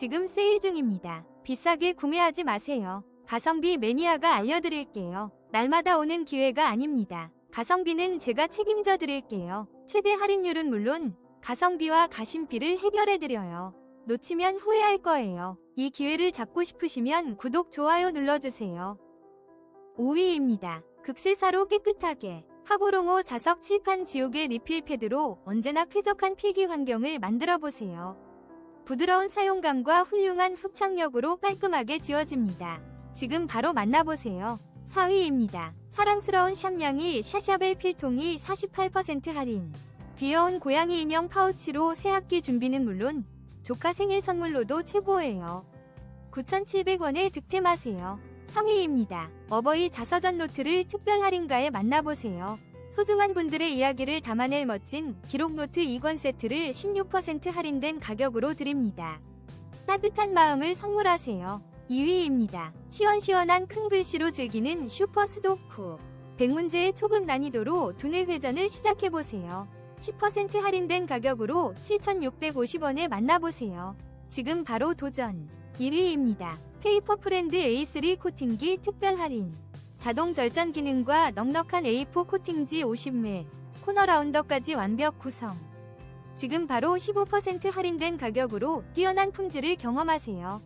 지금 세일 중입니다. 비싸게 구매하지 마세요. 가성비 매니아가 알려드릴게요. 날마다 오는 기회가 아닙니다. 가성비는 제가 책임져 드릴게요. 최대 할인율은 물론 가성비와 가심비를 해결해 드려요. 놓치면 후회할 거예요. 이 기회를 잡고 싶으시면 구독, 좋아요 눌러주세요. 5위입니다. 극세사로 깨끗하게 하고롱호 자석 칠판 지옥의 리필 패드로 언제나 쾌적한 필기 환경을 만들어 보세요. 부드러운 사용감과 훌륭한 흡착력으로 깔끔하게 지워집니다. 지금 바로 만나보세요. 4위입니다. 사랑스러운 샵냥이 샤샤벨 필통이 48% 할인. 귀여운 고양이 인형 파우치로 새학기 준비는 물론 조카 생일 선물로도 최고예요. 9,700원에 득템하세요. 3위입니다. 어버이 자서전 노트를 특별 할인가에 만나보세요. 소중한 분들의 이야기를 담아낼 멋진 기록 노트 2권 세트를 16% 할인된 가격으로 드립니다. 따뜻한 마음을 선물하세요. 2위입니다. 시원시원한 큰 글씨로 즐기는 슈퍼 스도쿠. 100문제의 초급 난이도로 두뇌 회전을 시작해보세요. 10% 할인된 가격으로 7,650원에 만나보세요. 지금 바로 도전. 1위입니다. 페이퍼 프렌드 A3 코팅기 특별 할인. 자동 절전 기능과 넉넉한 A4 코팅지 50매, 코너 라운더까지 완벽 구성. 지금 바로 15% 할인된 가격으로 뛰어난 품질을 경험하세요.